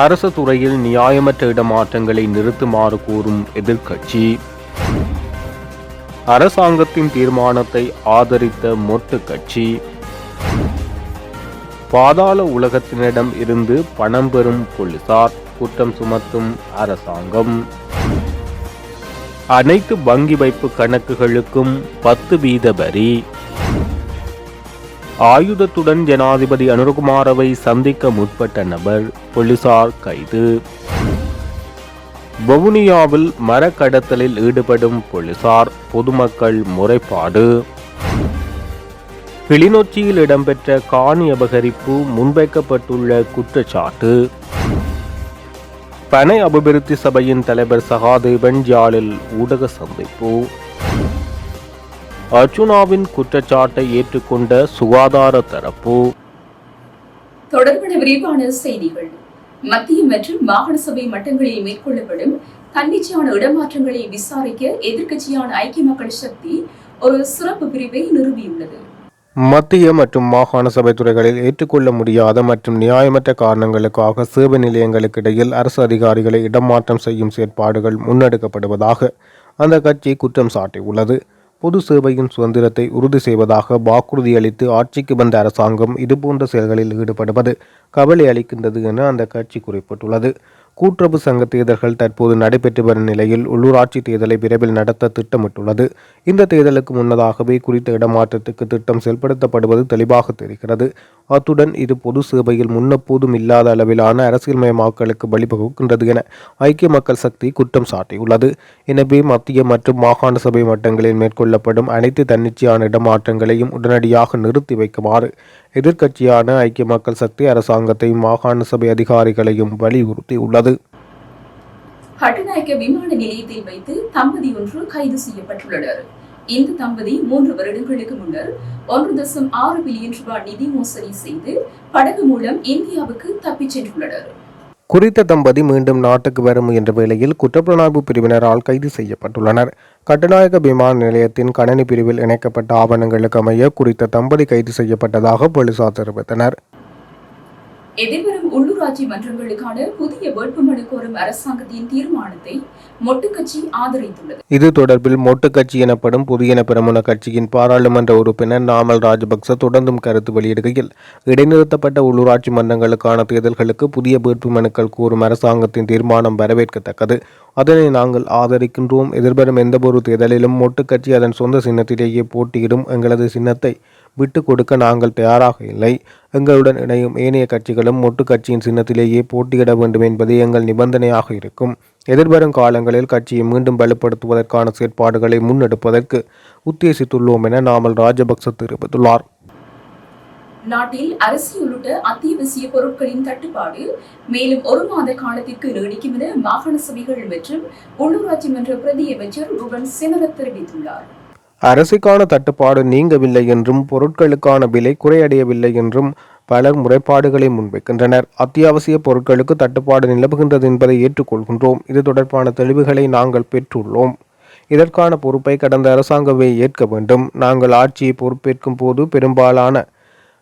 அரசு துறையில் நியாயமற்ற இடமாற்றங்களை நிறுத்துமாறு கூறும் எதிர்க்கட்சி. அரசாங்கத்தின் தீர்மானத்தை ஆதரித்த மொட்டு கட்சி. பாதாள உலகத்தினிடம் இருந்து பணம் பெறும் போலீசார் குற்றம் சுமத்தும் அரசாங்கம். அனைத்து வங்கி வைப்பு கணக்குகளுக்கும் பத்து வீத வரி. ஆயுதத்துடன் ஜனாதிபதி அனுரகுமாரவை சந்திக்க முற்பட்ட நபர் போலீசார் கைது. வவுனியாவில் மரக்கடத்தலில் ஈடுபடும் போலீசார் பொதுமக்கள் முறைப்பாடு. கிளிநொச்சியில் இடம்பெற்ற காணி அபகரிப்பு முன்வைக்கப்பட்டுள்ள குற்றச்சாட்டு. பனை அபிவிருத்தி சபையின் தலைவர் சகாதேவன் ஜாலில் ஊடக சந்திப்பு. அர்ஜுனாவின் குற்றச்சாட்டை ஏற்றுக்கொண்ட சுகாதார தரப்பு. தொடர்பான விரிவான செய்திகள். மத்திய மற்றும் மாகாண சபை மட்டங்களில் மேற்கொள்ளப்படும் தன்னிச்சையான இடமாற்றங்களை விசாரிக்க எதிர்க்கட்சியான ஐக்கிய மக்கள் சக்தி ஒரு சிறப்பு பிரிவை நிறுவியுள்ளது. மத்திய மற்றும் மாகாண சபை துறைகளில் ஏற்றுக்கொள்ள முடியாத மற்றும் நியாயமற்ற காரணங்களுக்காக சேவை நிலையங்களுக்கு இடையில் அரசு அதிகாரிகளை இடமாற்றம் செய்யும் செயற்பாடுகள் முன்னெடுக்கப்படுவதாக அந்த கட்சி குற்றம் சாட்டியுள்ளது. பொது சேவையின் சுதந்திரத்தை உறுதி செய்வதாக வாக்குறுதியளித்து ஆட்சிக்கு வந்த அரசாங்கம் இதுபோன்ற செயல்களில் ஈடுபடுவது கவலை அளிக்கின்றது என அந்த கட்சி குறிப்பிட்டுள்ளது. கூட்டுறவு சங்க தேர்தல்கள் தற்போது நடைபெற்று வரும் நிலையில் உள்ளூராட்சி தேர்தலை விரைவில் நடத்த திட்டமிட்டுள்ளது. இந்த தேர்தலுக்கு முன்னதாகவே குறித்த இடமாற்றத்துக்கு திட்டம் செயல்படுத்தப்படுவது தெளிவாக தெரிகிறது. அத்துடன் இது பொது சேவையில் முன்னப்போதும் இல்லாத அளவிலான அரசியல்மயமாக்கலுக்கு வழிவகுக்கின்றது என ஐக்கிய மக்கள் சக்தி குற்றம் சாட்டியுள்ளது. எனவே மத்திய மற்றும் மாகாண சபை மட்டங்களில் மேற்கொள்ளப்படும் அனைத்து தன்னிச்சையான இடமாற்றங்களையும் உடனடியாக நிறுத்தி வைக்குமாறு எதிர்க்கட்சியான ஐக்கிய மக்கள் சக்தி அரசாங்கத்தையும் மாகாண சபை அதிகாரிகளையும் வலியுறுத்தியுள்ளது. கட்டுநாயக்க விமான நிலையத்தில் வைத்து தம்பதி ஒன்று கைது செய்யப்பட்டுள்ளனர். இந்த தம்பதி மூன்று வருடங்களுக்கு முன்னர் ஒன்று தசம் ஆறு பில்லியன் ரூபாய் நிதி மோசடி செய்து படகு மூலம் இந்தியாவுக்கு தப்பிச் சென்றுள்ளனர். குறித்த தம்பதி மீண்டும் நாட்டுக்கு வரும் என்ற வேளையில் குற்றப்புலனாய்வு பிரிவினரால் கைது செய்யப்பட்டுள்ளனர். கட்டுநாயக விமான நிலையத்தின் கணனி பிரிவில் இணைக்கப்பட்ட ஆவணங்களுக்கு அமைய குறித்த தம்பதி கைது செய்யப்பட்டதாக போலீசார் தெரிவித்தனர். எதிர்வரும் உள்ளூராட்சி மன்றங்களுக்கான புதிய வேட்புமனு கோரும் அரசாங்கத்தின் தீர்மானத்தை மொட்டுக்கட்சி ஆதரித்துள்ளது. இது தொடர்பில் மொட்டுக்கட்சி எனப்படும் புதியன பெருமுன கட்சியின் பாராளுமன்ற உறுப்பினர் நாமல் ராஜபக்ச தொடர்ந்தும் கருத்து வெளியிடுகையில் இடைநிறுத்தப்பட்ட உள்ளூராட்சி மன்றங்களுக்கான தேர்தல்களுக்கு புதிய வேட்புமனுக்கள் கூறும் அரசாங்கத்தின் தீர்மானம் வரவேற்கத்தக்கது. அதனை நாங்கள் ஆதரிக்கின்றோம். எதிர்வரும் எந்தவொரு தேர்தலிலும் மொட்டுக்கட்சி அதன் சொந்த சின்னத்திலேயே போட்டியிடும். எங்களது சின்னத்தை விட்டு கொடுக்க நாங்கள் தயாராக இல்லை. எங்களுடன் இணையும் ஏனைய கட்சிகளும் மொட்டு கட்சியின் சின்னத்திலேயே போட்டியிட வேண்டும் என்பது எங்கள் நிபந்தனையாக இருக்கும். எதிர்வரும் காலங்களில் கட்சியை மீண்டும் வலுப்படுத்துவதற்கான செயற்பாடுகளை முன்னெடுப்பதற்கு உத்தேசித்துள்ளோம் என நாமல் ராஜபக்ச தெரிவித்துள்ளார். நாட்டில் அரிசி உள்ளிட்ட அத்தியாவசிய பொருட்களின் தட்டுப்பாடு மேலும் ஒரு மாத காலத்திற்கு நீடிக்கும் என மாகாண சபைகள் மற்றும் உள்ளூராட்சி மன்ற பிரதி அமைச்சர் ருபன் செனரத் தெரிவித்துள்ளார். அரசுக்கான தட்டுப்பாடு நீங்கவில்லை என்றும் பொருட்களுக்கான விலை குறையடையவில்லை என்றும் பலர் முறைப்பாடுகளை முன்வைக்கின்றனர். அத்தியாவசிய பொருட்களுக்கு தட்டுப்பாடு நிலவுகின்றது என்பதை ஏற்றுக்கொள்கின்றோம். இது தொடர்பான தெளிவுகளை நாங்கள் பெற்றுள்ளோம். இதற்கான பொறுப்பை கடந்த அரசாங்கமே ஏற்க வேண்டும். நாங்கள் ஆட்சியை பொறுப்பேற்கும் போது பெரும்பாலான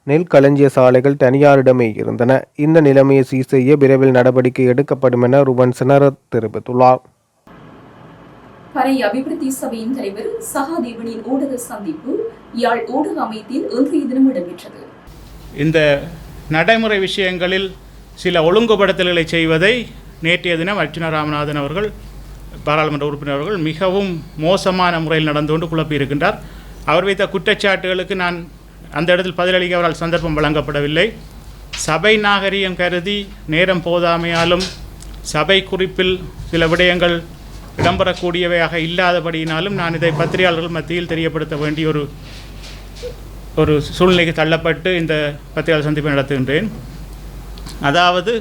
நெல் களஞ்சிய சாலைகள் தனியாரிடமே இருந்தன. இந்த நிலைமையை சீர் செய்ய விரைவில் நடவடிக்கை எடுக்கப்படும் என ருவன் சினரத் தெரிவித்துள்ளார். பனை அபிவிருத்தி சபையின் தலைவர் சகாதேவனின் ஊடக சந்திப்பு யாழ் ஊடக அமைப்பில் இன்றைய தினம் இடம்பெற்றது. இந்த நடைமுறை விஷயங்களில் சில ஒழுங்குபடுத்தல்களை செய்வதை நேற்றைய தினம் அர்ச்சுனா ராமநாதன் அவர்கள் பாராளுமன்ற உறுப்பினர் அவர்கள் மிகவும் மோசமான முறையில் நடந்து கொண்டு குழப்பியிருக்கின்றார் அவர் வைத்த குற்றச்சாட்டுகளுக்கு நான் அந்த இடத்தில் பதிலளிக்க அவரால் சந்தர்ப்பம் வழங்கப்படவில்லை. சபை நாகரிகம் கருதி நேரம் போதாமையாலும் சபை குறிப்பில் சில விடயங்கள் இடம்பெறக்கூடியவையாக இல்லாதபடியினாலும் நான் இதை பத்திரிகையாளர்கள் மத்தியில் தெரியப்படுத்த வேண்டிய ஒரு ஒரு சூழ்நிலைக்கு தள்ளப்பட்டு இந்த பத்திரிகையாளர் சந்திப்பை நடத்துகின்றேன். அதாவது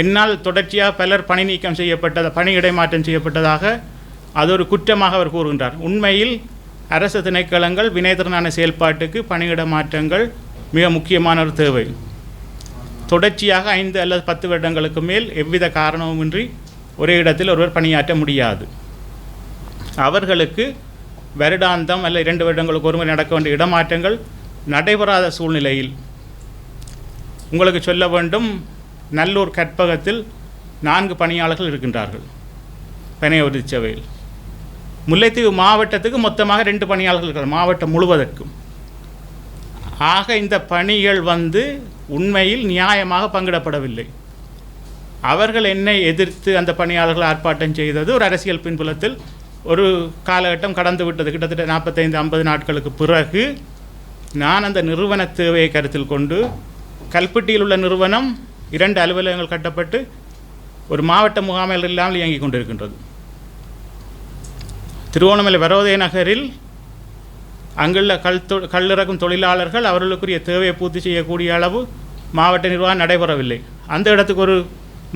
என்னால் தொடர்ச்சியாக பலர் பணி நீக்கம் செய்யப்பட்டது பணி இடைமாற்றம் செய்யப்பட்டதாக அது ஒரு குற்றமாக அவர் கூறுகின்றார். உண்மையில் அரசு திணைக்களங்கள் வினைத்திறனான செயல்பாட்டுக்கு பணியிட மாற்றங்கள் மிக முக்கியமான ஒரு தேவை. தொடர்ச்சியாக ஐந்து அல்லது பத்து வருடங்களுக்கு மேல் எவ்வித காரணமுமின்றி ஒரே இடத்தில் ஒருவர் பணியாற்ற முடியாது. அவர்களுக்கு வருடாந்தம் அல்ல இரண்டு வருடங்களுக்கு ஒருமுறை நடக்க வேண்டிய இடமாற்றங்கள் நடைபெறாத சூழ்நிலையில் உங்களுக்கு சொல்ல வேண்டும் நல்லூர் கற்பகத்தில் நான்கு பணியாளர்கள் இருக்கின்றார்கள். பனைய உதவிச்சவையில் முல்லைத்தீவு மாவட்டத்துக்கு மொத்தமாக ரெண்டு பணியாளர்கள் இருக்கிறார் மாவட்டம் முழுவதற்கும். ஆக இந்த பணிகள் வந்து உண்மையில் நியாயமாக பங்கிடப்படவில்லை. அவர்கள் என்னை எதிர்த்து அந்த பணியாளர்கள் ஆர்ப்பாட்டம் செய்தது ஒரு அரசியல் பின்புலத்தில் ஒரு காலகட்டம் கடந்து விட்டது. கிட்டத்தட்ட நாற்பத்தைந்து ஐம்பது நாட்களுக்கு பிறகு நான் அந்த நிறுவன தேவையை கருத்தில் கொண்டு கல்பட்டியில் உள்ள நிறுவனம் இரண்டு அலுவலகங்கள் கட்டப்பட்டு ஒரு மாவட்ட முகாமைகள் இல்லாமல் இயங்கிக் கொண்டிருக்கின்றது. திருவோணமலை வரோதய நகரில் அங்குள்ள கல் தொ கல்லிறக்கும் தொழிலாளர்கள் அவர்களுக்குரிய தேவையை பூர்த்தி செய்யக்கூடிய அளவு மாவட்ட நிர்வாகம் நடைபெறவில்லை. அந்த இடத்துக்கு ஒரு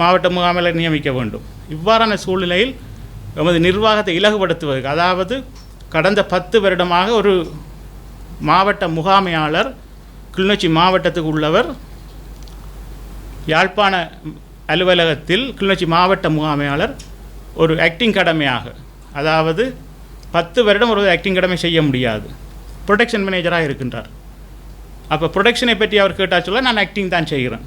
மாவட்ட முகாமையை நியமிக்க வேண்டும். இவ்வாறான சூழ்நிலையில் எமது நிர்வாகத்தை இலகுபடுத்துவதற்கு அதாவது கடந்த பத்து வருடமாக ஒரு மாவட்ட முகாமையாளர் கிளிநொச்சி மாவட்டத்துக்கு உள்ளவர் யாழ்ப்பாண அலுவலகத்தில் கிளிநொச்சி மாவட்ட முகாமையாளர் ஒரு ஆக்டிங் கடமையாக அதாவது பத்து வருடம் ஒரு ஆக்டிங் கடமை செய்ய முடியாது. ப்ரொடெக்ஷன் மேனேஜராக இருக்கின்றார். அப்போ ப்ரொடெக்ஷனை பற்றி அவர் கேட்டால் சொல்ல நான் ஆக்டிங் தான் செய்கிறேன்.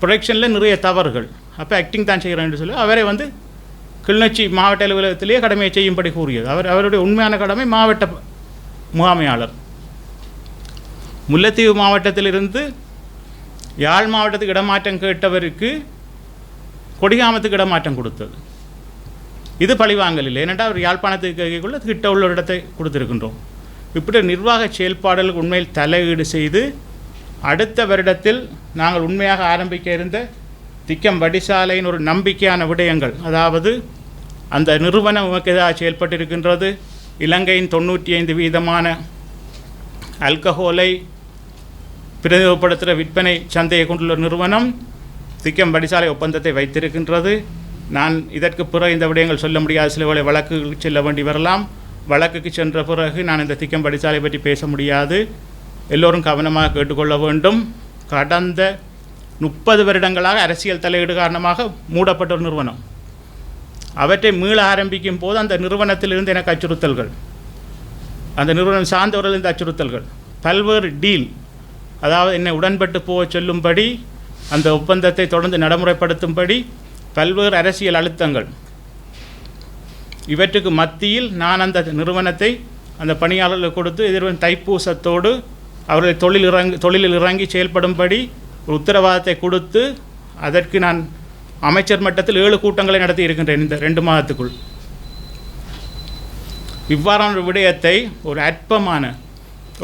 ப்ரொடக்ஷனில் நிறைய தவறுகள். அப்போ ஆக்டிங் தான் செய்கிறேன் என்று சொல்லி அவரை வந்து கிளிநொச்சி மாவட்ட அலுவலகத்திலேயே கடமையை செய்யும்படி கூறியது. அவர் அவருடைய உண்மையான கடமை மாவட்ட முகாமையாளர். முல்லைத்தீவு மாவட்டத்திலிருந்து யாழ் மாவட்டத்துக்கு இடமாற்றம் கேட்டவருக்கு கொடிகாமத்துக்கு இடமாற்றம் கொடுத்தது. இது பழிவாங்கல் இல்லை ஏனென்றால் அவர் யாழ்ப்பாணத்துக்கு கேட்கக்குள்ள கிட்ட உள்ள இடத்தை கொடுத்துருக்கின்றோம். இப்படி நிர்வாக செயல்பாடுகளுக்கு உண்மையில் தலையீடு செய்து அடுத்த வருடத்தில் நாங்கள் உண்மையாக ஆரம்பிக்க இருந்த திக்கம் வடிசாலையின் ஒரு நம்பிக்கையான விடயங்கள். அதாவது அந்த நிறுவனம் உமக்கு எதாக செயல்பட்டிருக்கின்றது? இலங்கையின் தொண்ணூற்றி ஐந்து வீதமான அல்கஹோலை பிரதிநிதிப்படுத்துகிற விற்பனை சந்தையை கொண்டுள்ள நிறுவனம் திக்கம் வடிசாலை ஒப்பந்தத்தை வைத்திருக்கின்றது. நான் இதற்கு பிறகு இந்த விடயங்கள் சொல்ல முடியாத. சில வேளை வழக்குகளுக்கு செல்ல வேண்டி வரலாம். வழக்குக்கு சென்ற பிறகு நான் இந்த திக்கம் வடிசாலை பற்றி பேச முடியாது. எல்லோரும் கவனமாக கேட்டுக்கொள்ள வேண்டும். கடந்த முப்பது வருடங்களாக அரசியல் தலையீடு காரணமாக மூடப்பட்ட ஒரு நிறுவனம். அவற்றை மீள ஆரம்பிக்கும் போது அந்த நிறுவனத்திலிருந்து எனக்கு அச்சுறுத்தல்கள். அந்த நிறுவனம் சார்ந்தவர்களிருந்து அச்சுறுத்தல்கள். பல்வேறு டீல் அதாவது என்னை உடன்பட்டு போக சொல்லும்படி அந்த ஒப்பந்தத்தை தொடர்ந்து நடைமுறைப்படுத்தும்படி பல்வேறு அரசியல் அழுத்தங்கள். இவற்றுக்கு மத்தியில் நான் அந்த நிறுவனத்தை அந்த பணியாளர்களுக்கு கொடுத்து எதிர்வன் தைப்பூசத்தோடு அவர்களை தொழில் இறங்கி தொழிலில் இறங்கி செயல்படும்படி ஒரு உத்தரவாதத்தை கொடுத்து அதற்கு நான் அமைச்சர் மட்டத்தில் ஏழு கூட்டங்களை நடத்தி இருக்கின்றேன் இந்த ரெண்டு மாதத்துக்குள். இவ்வாறான ஒரு விடயத்தை ஒரு அற்பமான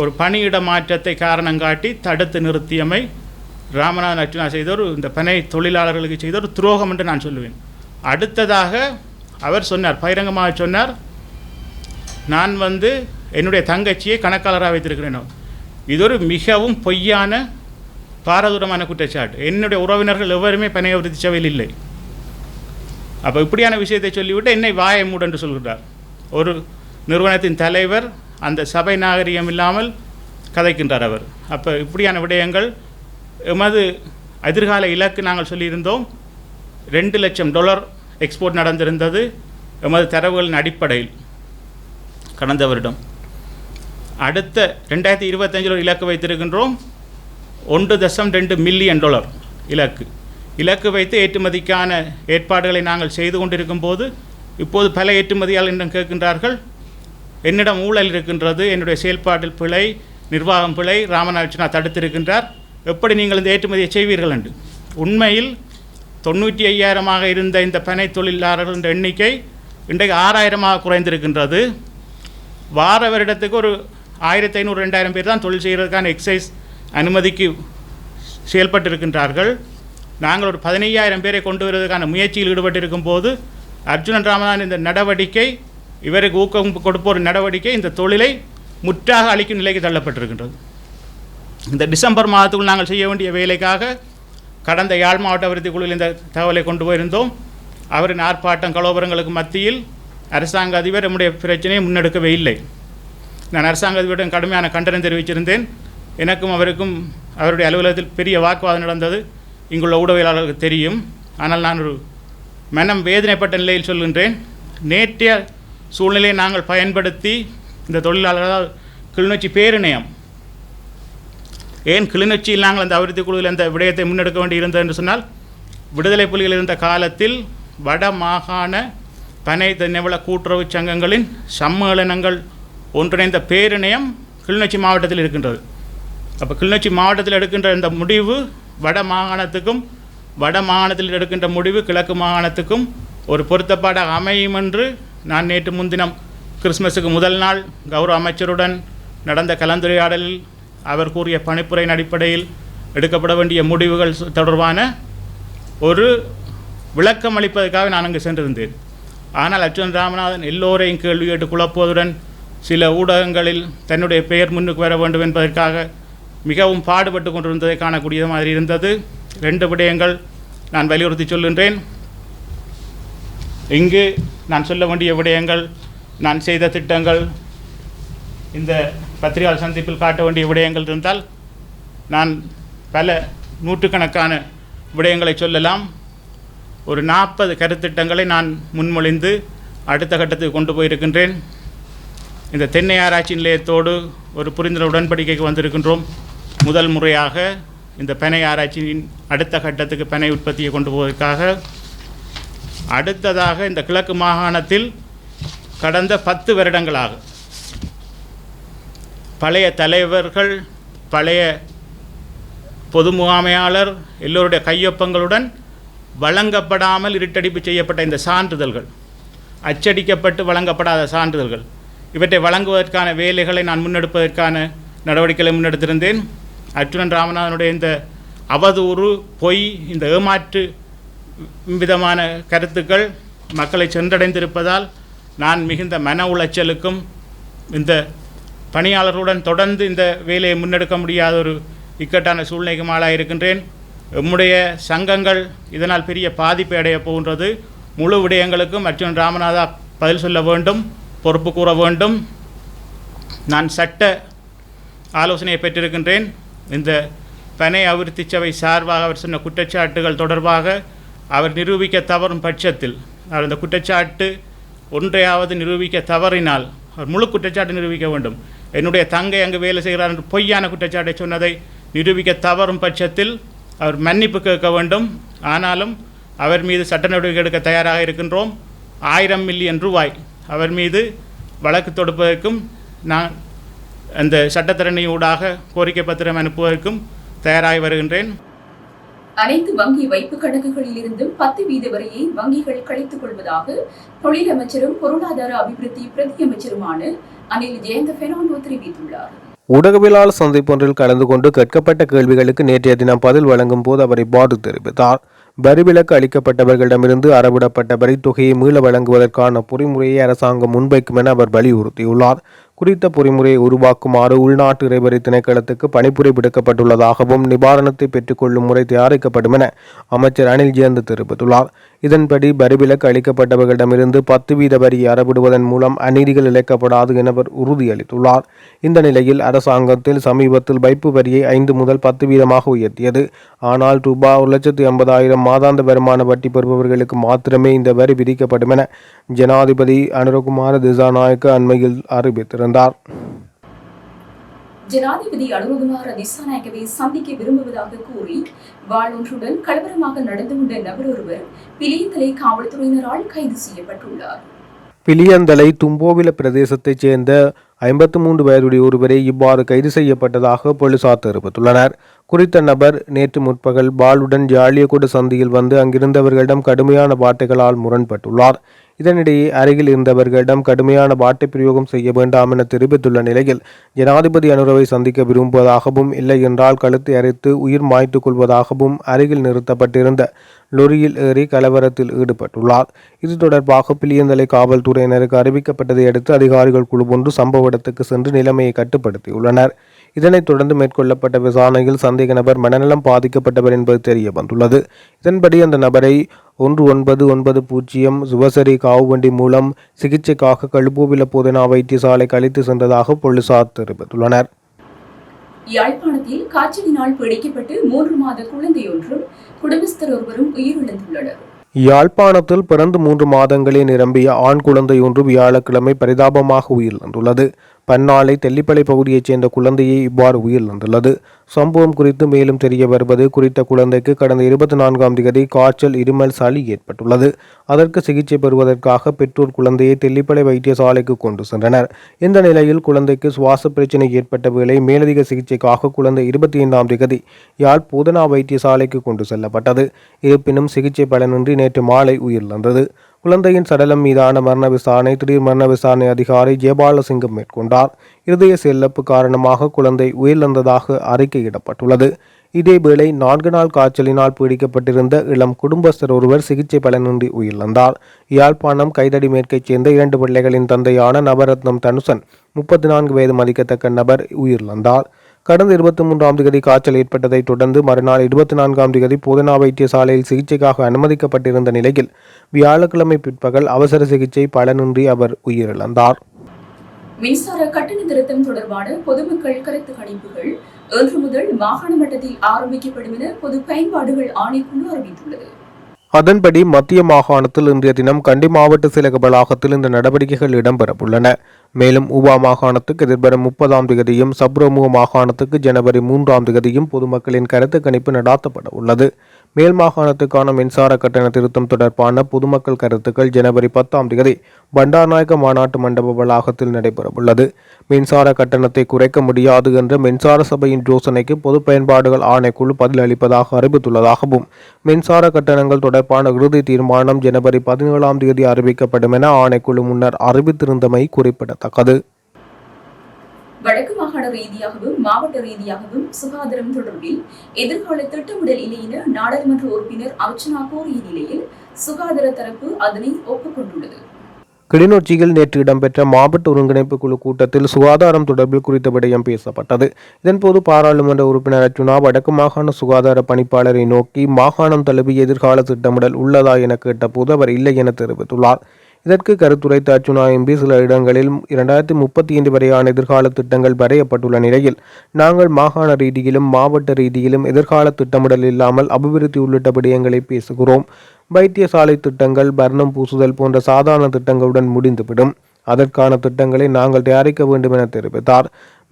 ஒரு பணியிட மாற்றத்தை காரணம் காட்டி தடுத்து நிறுத்தியமை ராமநாதன் அர்ஜுனா செய்த ஒரு இந்த பனை தொழிலாளர்களுக்கு செய்த ஒரு துரோகம் என்று நான் சொல்லுவேன். அடுத்ததாக அவர் சொன்னார் பகிரங்கமாக சொன்னார் நான் வந்து என்னுடைய தங்கச்சியை கணக்காளராக வைத்திருக்கிறேன். இது ஒரு மிகவும் பொய்யான பாரதூரமான குற்றச்சாட்டு என்னுடைய உறவினர்கள் எவருமே பனைய விதிச்சவையில் இல்லை அப்போ இப்படியான விஷயத்தை சொல்லிவிட்டு என்னை வாயை மூடு என்று சொல்கிறார் ஒரு நிறுவனத்தின் தலைவர் அந்த சபை நாகரிகம் இல்லாமல் கதைக்கின்றார் அவர் அப்போ இப்படியான விடயங்கள் எமது எதிர்கால இலக்கு நாங்கள் சொல்லியிருந்தோம் ரெண்டு லட்சம் டாலர் எக்ஸ்போர்ட் நடந்திருந்தது எமது தரவுகளின் அடிப்படையில் கடந்த வருடம் அடுத்த ரெண்டாயிரத்தி இருபத்தஞ்சில் ஒரு இலக்கு வைத்திருக்கின்றோம். ஒன்று தசம் ரெண்டு மில்லியன் டாலர் இலக்கு. இலக்கு வைத்து ஏற்றுமதிக்கான ஏற்பாடுகளை நாங்கள் செய்து கொண்டிருக்கும் போது இப்போது பல ஏற்றுமதியால் ஏற்றுமதியாளர்களிடம் கேட்கின்றார்கள். என்னிடம் ஊழல் இருக்கின்றது என்னுடைய செயல்பாட்டில் பிழை நிர்வாகம் பிழை ராமநாட்சனா தடுத்திருக்கின்றார். எப்படி நீங்கள் இந்த ஏற்றுமதியை செய்வீர்கள் என்று? உண்மையில் தொண்ணூற்றி ஐயாயிரமாக இருந்த இந்த பனை தொழிலாளர்கள் எண்ணிக்கை இன்றைக்கு ஆறாயிரமாக குறைந்திருக்கின்றது. வார வருடத்துக்கு ஒரு ஆயிரத்தி ஐநூறு ரெண்டாயிரம் பேர் தான் தொழில் செய்கிறதுக்கான எக்ஸைஸ் அனுமதிக்கு செயல்பட்டிருக்கின்றார்கள். நாங்கள் ஒரு பதினையாயிரம் பேரை கொண்டு வருவதற்கான முயற்சியில் ஈடுபட்டிருக்கும் போது அர்ஜுனன் ராமதான் இந்த நடவடிக்கை இவருக்கு ஊக்கம் கொடுப்போர் நடவடிக்கை இந்த தொழிலை முற்றாக அளிக்கும் நிலைக்கு தள்ளப்பட்டிருக்கின்றது. இந்த டிசம்பர் மாதத்துக்குள் நாங்கள் செய்ய வேண்டிய வேலைக்காக கடந்த யாழ் மாவட்ட அபிவிருத்தி குழுவில் இந்த தகவலை கொண்டு போயிருந்தோம். அவரின் ஆர்ப்பாட்டம் கலோபரங்களுக்கு மத்தியில் அரசாங்க அதிபர் நம்முடைய பிரச்சனையை முன்னெடுக்கவே இல்லை. நான் அரசாங்கத்திடம் கடுமையான கண்டனம் தெரிவிச்சிருந்தேன் எனக்கும் அவருக்கும் அவருடைய அலுவலகத்தில் பெரிய வாக்குவாதம் நடந்தது. இங்குள்ள ஊடகவியலாளர்களுக்கு தெரியும். ஆனால் நான் ஒரு மனம் வேதனைப்பட்ட நிலையில் சொல்கின்றேன். நேற்றைய சூழ்நிலையை நாங்கள் பயன்படுத்தி இந்த தொழிலாளர்களால் கிளிநொச்சி பேரிணையம். ஏன் கிளிநொச்சியில் நாங்கள் அந்த அபிவிருத்தி குழுவில் அந்த விடயத்தை முன்னெடுக்க வேண்டியிருந்தது என்று சொன்னால் விடுதலை புலிகள் இருந்த காலத்தில் வட மாகாண பனை தென்னவள கூட்டுறவு சங்கங்களின் சம்மேளனங்கள் ஒன்றிணைந்த பேரிணையம் கிளிநொச்சி மாவட்டத்தில் இருக்கின்றது. அப்போ கிளிநொச்சி மாவட்டத்தில் எடுக்கின்ற இந்த முடிவு வட மாகாணத்துக்கும் வட மாகாணத்தில் எடுக்கின்ற முடிவு கிழக்கு மாகாணத்துக்கும் ஒரு பொருத்தப்பாடாக அமையும் என்று நான் நேற்று முன்தினம் கிறிஸ்மஸுக்கு முதல் நாள் கௌரவ அமைச்சருடன் நடந்த கலந்துரையாடலில் அவர் கூறிய பணிப்புரையின் அடிப்படையில் எடுக்கப்பட வேண்டிய முடிவுகள் தொடர்பான ஒரு விளக்கம் அளிப்பதற்காக நான் அங்கு சென்றிருந்தேன். ஆனால் அச்சுவன் ராமநாதன் எல்லோரையும் கேள்வி கேட்டு குழப்புவதுடன் சில ஊடகங்களில் தன்னுடைய பெயர் முன்னுக்கு வர வேண்டும் என்பதற்காக மிகவும் பாடுபட்டு கொண்டிருந்ததை காணக்கூடிய மாதிரி இருந்தது. ரெண்டு விடயங்கள் நான் வலியுறுத்தி சொல்கின்றேன். இங்கு நான் சொல்ல வேண்டிய விடயங்கள் நான் செய்த திட்டங்கள் இந்த பத்திரிகையாளர் சந்திப்பில் காட்ட வேண்டிய விடயங்கள் இருந்தால் நான் பல நூற்றுக்கணக்கான விடயங்களை சொல்லலாம். ஒரு நாற்பது கருத்திட்டங்களை நான் முன்மொழிந்து அடுத்த கட்டத்துக்கு கொண்டு போயிருக்கின்றேன். இந்த தென்னை ஆராய்ச்சி நிலையத்தோடு ஒரு புரிந்துணர்வு உடன்படிக்கைக்கு வந்திருக்கின்றோம். முதல் முறையாக இந்த பெனை ஆராய்ச்சியின் அடுத்த கட்டத்துக்கு பெனை உற்பத்தியை கொண்டு போவதற்காக. அடுத்ததாக இந்த கிழக்கு மாகாணத்தில் கடந்த பத்து வருடங்களாக பழைய தலைவர்கள் பழைய பொது முகாமையாளர் எல்லோருடைய கையொப்பங்களுடன் வழங்கப்படாமல் இருட்டடிப்பு செய்யப்பட்ட இந்த சான்றிதழ்கள் அச்சடிக்கப்பட்டு வழங்கப்படாத சான்றிதழ்கள் இவற்றை வழங்குவதற்கான வேலைகளை நான் முன்னெடுப்பதற்கான நடவடிக்கைகளை முன்னெடுத்திருந்தேன். அர்ஜுனன் ராமநாதனுடைய இந்த அவதூறு பொய் இந்த ஏமாற்று விதமான கருத்துக்கள் மக்களை சென்றடைந்திருப்பதால் நான் மிகுந்த மன உளைச்சலுக்கும் இந்த பணியாளர்களுடன் தொடர்ந்து இந்த வேலையை முன்னெடுக்க முடியாத ஒரு இக்கட்டான சூழ்நிலைக்கும் ஆளாயிருக்கின்றேன் எம்முடைய சங்கங்கள் இதனால் பெரிய பாதிப்பை அடையப் போகின்றது. முழு விடயங்களுக்கும் அர்ஜுன் ராமநாதா பதில் சொல்ல வேண்டும். பொறுப்பு கூற வேண்டும். நான் சட்ட ஆலோசனையை பெற்றிருக்கின்றேன். இந்த பனை அபிவிருத்தி சபை சார்பாக அவர் சொன்ன குற்றச்சாட்டுகள் தொடர்பாக அவர் நிரூபிக்க தவறும் பட்சத்தில் அவர் அந்த குற்றச்சாட்டு ஒன்றையாவது நிரூபிக்க தவறினால் அவர் முழு குற்றச்சாட்டு நிரூபிக்க வேண்டும். என்னுடைய தங்கை அங்கு வேலை செய்கிறார் என்று பொய்யான குற்றச்சாட்டை சொன்னதை நிரூபிக்க தவறும் பட்சத்தில் அவர் மன்னிப்பு கேட்க வேண்டும். ஆனாலும் அவர் மீது சட்ட நடவடிக்கை எடுக்க தயாராக இருக்கின்றோம். ஆயிரம் மில்லியன் ரூபாய் அவர் மீது வழக்கு தொடுப்பதற்கும் நான் அந்த சட்டத்தரணி ஊடாக கோரிக்கை பத்திரம் அனுப்புவதற்கும் தயாராகி வருகின்றேன். அனைத்து வங்கி வைப்பு கணக்குகளில் இருந்தும் பத்து வீத வரையை வங்கிகள் கழித்துக் கொள்வதாக தொழில் அமைச்சரும் பொருளாதார அபிவிருத்தி பிரதி அமைச்சருமான அனில் ஜெயந்த பெர்னாண்டோ தெரிவித்துள்ளார். ஊடகவியலாளர் சந்திப்பொன்றில் கலந்து கொண்டு கேட்கப்பட்ட கேள்விகளுக்கு நேற்றைய தினம் பதில் வழங்கும் போது அவர் இவ்வாறு தெரிவித்தார். வரிவிலக்கு அளிக்கப்பட்டவர்களிடமிருந்து அறவிடப்பட்ட வரித்தொகையை மீள வழங்குவதற்கான பொறிமுறையை அரசாங்கம் முன்வைக்கும் என அவர் வலியுறுத்தியுள்ளார். குறித்த பொறிமுறையை உருவாக்குமாறு உள்நாட்டு இறைவரி திணைக்களத்துக்கு பணிப்புரை விடுக்கப்பட்டுள்ளதாகவும் நிவாரணத்தை பெற்றுக்கொள்ளும் முறை தயாரிக்கப்படும் என அமைச்சர் அனில் ஜெயந்த் தெரிவித்துள்ளார். இதன்படி வரிவிலக்கு அளிக்கப்பட்டவர்களிடமிருந்து பத்து வீத வரி அறவிடுவதன் மூலம் அநீதிகள் இழைக்கப்படாது என அவர் உறுதியளித்துள்ளார். இந்த நிலையில் அரசாங்கத்தில் சமீபத்தில் வைப்பு வரியை ஐந்து முதல் பத்து வீதமாக உயர்த்தியது. ஆனால் ரூபாய் ஒரு லட்சத்து எண்பதாயிரம் மாதாந்த வருமான வட்டி பெறுபவர்களுக்கு மாத்திரமே இந்த வரி விதிக்கப்படும் என ஜனாதிபதி அனுரகுமார திசாநாயக்க அண்மையில் அறிவித்திருந்தார். ஜனாதிபதி அனுரகுமார திசாநாயகவை சந்திக்க விரும்புவதாக கூறி வாளொன்றுடன் கலவரமாக நடந்து கொண்ட நபர் ஒருவர் பிலியந்தலை காவல்துறையினரால் கைது செய்யப்பட்டுள்ளார். பிலியந்தலை தும்போவில பிரதேசத்தைச் சேர்ந்த ஐம்பத்து மூன்று வயதுடைய ஒருவரை இவ்வாறு கைது செய்யப்பட்டதாக போலீசார் தெரிவித்துள்ளனர். குறித்த நபர் நேற்று முற்பகல் பாலுடன் ஜாலியகொடு சந்தியில் வந்து அங்கிருந்தவர்களிடம் கடுமையான வார்த்தைகளால் முரண்பட்டுள்ளார். இதனிடையே அருகில் இருந்தவர்களிடம் கடுமையான வார்த்தை பிரயோகம் செய்ய வேண்டாம் என தெரிவித்துள்ள நிலையில் ஜனாதிபதி அனுரவை சந்திக்க விரும்புவதாகவும் இல்லை என்றால் கழுத்தை அரைத்து உயிர் மாய்த்துக் கொள்வதாகவும் அருகில் நிறுத்தப்பட்டிருந்த லொரியில் ஏறி கலவரத்தில் ஈடுபட்டுள்ளார். இது தொடர்பாக பிளியந்தலை காவல்துறையினருக்கு அறிவிக்கப்பட்டதை அடுத்து அதிகாரிகள் குழு ஒன்று சம்பவ இடத்துக்கு சென்று நிலைமையை கட்டுப்படுத்தியுள்ளனர். இதனைத் தொடர்ந்து மேற்கொள்ளப்பட்ட விசாரணையில் சந்தேக நபர் மனநலம் பாதிக்கப்பட்டவர் என்பது தெரிய வந்துள்ளது இதன்படி அந்த நபரை ஒன்று ஒன்பது ஒன்பது பூஜ்ஜியம் சுவசரி காவுவண்டி மூலம் சிகிச்சைக்காக கழுபோவில போதனா வைத்தியசாலைக்கு அழைத்து சென்றதாக போலீசார் தெரிவித்துள்ளனர். யாழ்ப்பாணத்தில் காய்ச்சலினால் பிடிக்கப்பட்டு மூன்று மாத குழந்தையொன்றும் குடும்பஸ்தர் ஒருவரும் உயிரிழந்துள்ளனர். யாழ்ப்பாணத்தில் பிறந்து மூன்று மாதங்களே நிரம்பிய ஆண் குழந்தை ஒன்று வியாழக்கிழமை பரிதாபமாக உயிரிழந்துள்ளது. பன்னாலை தெல்லிப்பளை பகுதியைச் சேர்ந்த குழந்தையை இவ்வாறு உயிரிழந்துள்ளது. சம்பவம் குறித்து மேலும் தெரிய வருவது குறித்த குழந்தைக்கு கடந்த இருபத்தி நான்காம் தேதி காய்ச்சல் இருமல் சளி ஏற்பட்டுள்ளது. அதற்கு சிகிச்சை பெறுவதற்காக பெற்றோர் குழந்தையை தெல்லிப்பளை வைத்தியசாலைக்கு கொண்டு சென்றனர். இந்த நிலையில் குழந்தைக்கு சுவாச பிரச்சனை ஏற்பட்ட வேளை மேலதிக சிகிச்சைக்காக குழந்தை இருபத்தி ஐந்தாம் தேதி யாழ் பூதனா வைத்தியசாலைக்கு கொண்டு செல்லப்பட்டது. இருப்பினும் சிகிச்சை பலனின்றி நேற்று மாலை உயிரிழந்தது. குழந்தையின் சடலம் மீதான மரண விசாரணை திடீர் மரண விசாரணை அதிகாரி ஜெயபாலசிங்கம் மேற்கொண்டார். இருதய செல்லப்பு காரணமாக குழந்தை உயிரிழந்ததாக அறிக்கையிடப்பட்டுள்ளது. இதேவேளை நான்கு நாள் காய்ச்சலினால் பீடிக்கப்பட்டிருந்த இளம் குடும்பஸ்தர் ஒருவர் சிகிச்சை பலனின்றி உயிரிழந்தார். யாழ்ப்பாணம் கைதடி மேற்கைச் சேர்ந்த இரண்டு பிள்ளைகளின் தந்தையான நவரத்னம் தனுசன் முப்பத்தி நான்கு வயது மதிக்கத்தக்க நபர் உயிரிழந்தார். கடந்த இருபத்தி மூன்றாம் தேதி காய்ச்சல் ஏற்பட்டதை தொடர்ந்து மறுநாள் இருபத்தி நான்காம் தேதி போதனா வைத்தியசாலையில் சிகிச்சைக்காக அனுமதிக்கப்பட்டிருந்த நிலையில் வியாழக்கிழமை பிற்பகல் அவசர சிகிச்சை பலனின்றி அவர் உயிரிழந்தார். மின்சார கட்டண திருத்தம் தொடர்பான பொதுமக்கள் கருத்து கணிப்புகள் இன்று முதல் மாகாண மட்டத்தில் ஆரம்பிக்கப்படும் என பொது பயன்பாடுகள் ஆணைக்குழு அறிவித்துள்ளது. அதன்படி மத்திய மாகாணத்தில் இன்றைய தினம் கண்டி மாவட்ட செயலக வளாகத்தில் இந்த நடவடிக்கைகள் இடம்பெறவுள்ளன. மேலும் உபா மாகாணத்துக்கு எதிர்வரும் முப்பதாம் தேதியும் சப்ரமுக மாகாணத்துக்கு ஜனவரி மூன்றாம் தேதியும் பொதுமக்களின் கருத்து கணிப்பு நடாத்தப்பட உள்ளது மேல் மாகாணத்துக்கான மின்சார கட்டண திருத்தம் தொடர்பான பொதுமக்கள் கருத்துக்கள் ஜனவரி பத்தாம் தேதி பண்டார்நாயக்க மாநாட்டு மண்டப வளாகத்தில் நடைபெறவுள்ளது. மின்சார கட்டணத்தை குறைக்க முடியாது என்ற மின்சார சபையின் யோசனைக்கு பொது பயன்பாடுகள் ஆணைக்குழு பதிலளிப்பதாக அறிவித்துள்ளதாகவும் மின்சார கட்டணங்கள் தொடர்பான இறுதி தீர்மானம் ஜனவரி பதினேழாம் தேதி அறிவிக்கப்படும் என ஆணைக்குழு முன்னர் அறிவித்திருந்தமை குறிப்பிடத்தக்கது. வடக்கு மாகாண ரீதியாகவும் மாவட்ட ரீதியாகவும் சுகாதாரம் தொடர்பில் எதிர்கால திட்டமிடல் இல்லையென நாடாளுமன்ற உறுப்பினர் அர்ச்சனா கோரிய நிலையில் சுகாதார தரப்பு அதனை ஒப்புக்கொண்டுள்ளது. கிளிநொச்சியில் நேற்று இடம்பெற்ற மாவட்ட ஒருங்கிணைப்பு குழு கூட்டத்தில் சுகாதாரம் தொடர்பில் குறித்த விடயம் பேசப்பட்டது. இதன்போது பாராளுமன்ற உறுப்பினர் அர்ஜுனா வடக்கு மாகாண சுகாதார பணிப்பாளரை நோக்கி மாகாணம் தழுவிய எதிர்கால திட்டமிடல் உள்ளதா என கேட்டபோது அவர் இல்லை என தெரிவித்துள்ளார். இதற்கு கருத்துரைத்த அர்ச்சுனா எம்பி சில இடங்களில் இரண்டாயிரத்தி முப்பத்தி ஐந்து வரையான எதிர்கால திட்டங்கள் வரையப்பட்டுள்ள நிலையில் நாங்கள் மாகாண ரீதியிலும் மாவட்ட ரீதியிலும் எதிர்கால திட்டமிடல் இல்லாமல் அபிவிருத்தி உள்ளிட்ட விடயங்களை பேசுகிறோம். வைத்தியசாலை திட்டங்கள் பர்ணம் பூசுதல் போன்ற சாதாரண திட்டங்களுடன் முடிந்துவிடும். அதற்கான திட்டங்களை நாங்கள் தயாரிக்க வேண்டும் என தெரிவித்தார்.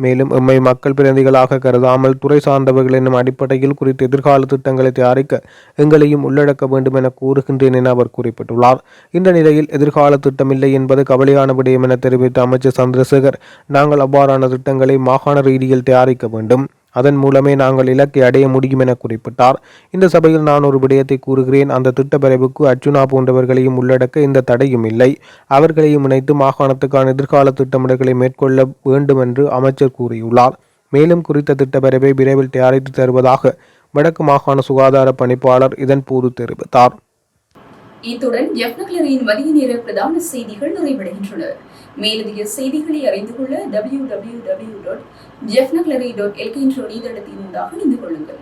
மேலும் எம்மை மக்கள் பிரதிகளாக கருதாமல் துறை சார்ந்தவர்கள் என்னும் அடிப்படையில் குறித்த எதிர்கால திட்டங்களை தயாரிக்க எங்களையும் உள்ளடக்க வேண்டும் என கூறுகின்றேன் என அவர் குறிப்பிட்டுள்ளார். இந்த நிலையில் எதிர்கால திட்டமில்லை என்பது கவலையான விடயம் என தெரிவித்த அமைச்சர் சந்திரசேகர் நாங்கள் அவ்வாறான திட்டங்களை மாகாண ரீதியில் தயாரிக்க வேண்டும். அதன் மூலமே நாங்கள் இலக்கை அடைய முடியும் என குறிப்பிட்டார். இந்த சபையில் நான் ஒரு விடயத்தை கூறுகிறேன். அந்த திட்டப்பிரிவுக்கு அர்ச்சுனா போன்றவர்களையும் உள்ளடக்க இந்த தடையும் இல்லை. அவர்களையும் இணைத்து மாகாணத்துக்கான எதிர்கால திட்டமிடல்களை மேற்கொள்ள வேண்டும் என்று அமைச்சர் கூறியுள்ளார். மேலும் குறித்த திட்டப்பரவை விரைவில் தயாரித்து தருவதாக வடக்கு மாகாண சுகாதார பணிப்பாளர் இதன் போது தெரிவித்தார். இத்துடன் மதிய நேர பிரதான செய்திகள் நிறைவடைகின்றன. மேலதிக செய்திகளை அறிந்து கொள்ள W W W dot Jaffna gallery dot LK என்ற இணையதளத்தின் ஊடாக இணைந்து கொள்ளுங்கள்.